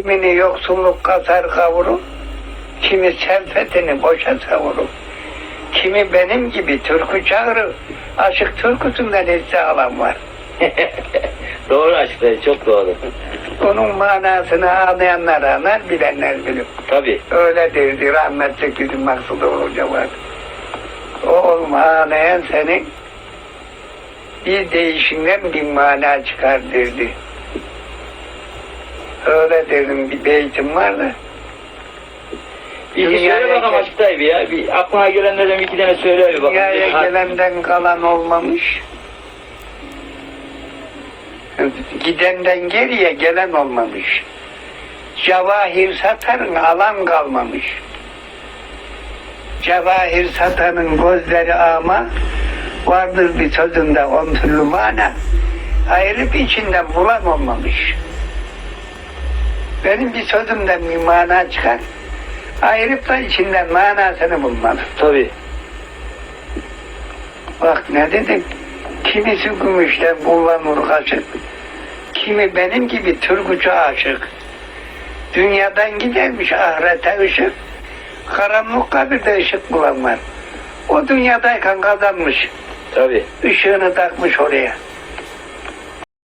Kimini yoksulluk kasar kavurur, kimi serfetini boşa savurur. Kimi benim gibi türkü çağırır, aşık türküsünden hisse alan var. doğru açıklayın, çok doğru. Onun manasını anlayanlar anlar, bilenler bilir. Tabii. Öyle derdi rahmetli bizim Maksud Hoca var. Oğlum ağlayan senin bir değişinden bir mana çıkar derdi. Öyle dedim bir beytim var da. Bir söyle bakalım gel- Açık Tayyip ya. Bir aklına gelenlerden bir iki tane söyle bir bakalım. Dünyaya Bir- gelenden kalan olmamış. Gidenden geriye gelen olmamış. Cevahir satarın alan kalmamış. Cevahir satanın gözleri ama vardır bir sözünde on türlü mana. Ayrıp içinden bulan olmamış. Benim bir sözümden bir mana çıkar. Ayrıp da içinden manasını bulmalı. Tabii. Bak ne dedim? Kimisi gümüşten kullanır kaşık. Kimi benim gibi türkücü aşık. Dünyadan gidermiş ahirete ışık. Karanlık kabirde ışık bulan var. O dünyadayken kazanmış. Tabii. ışığını takmış oraya.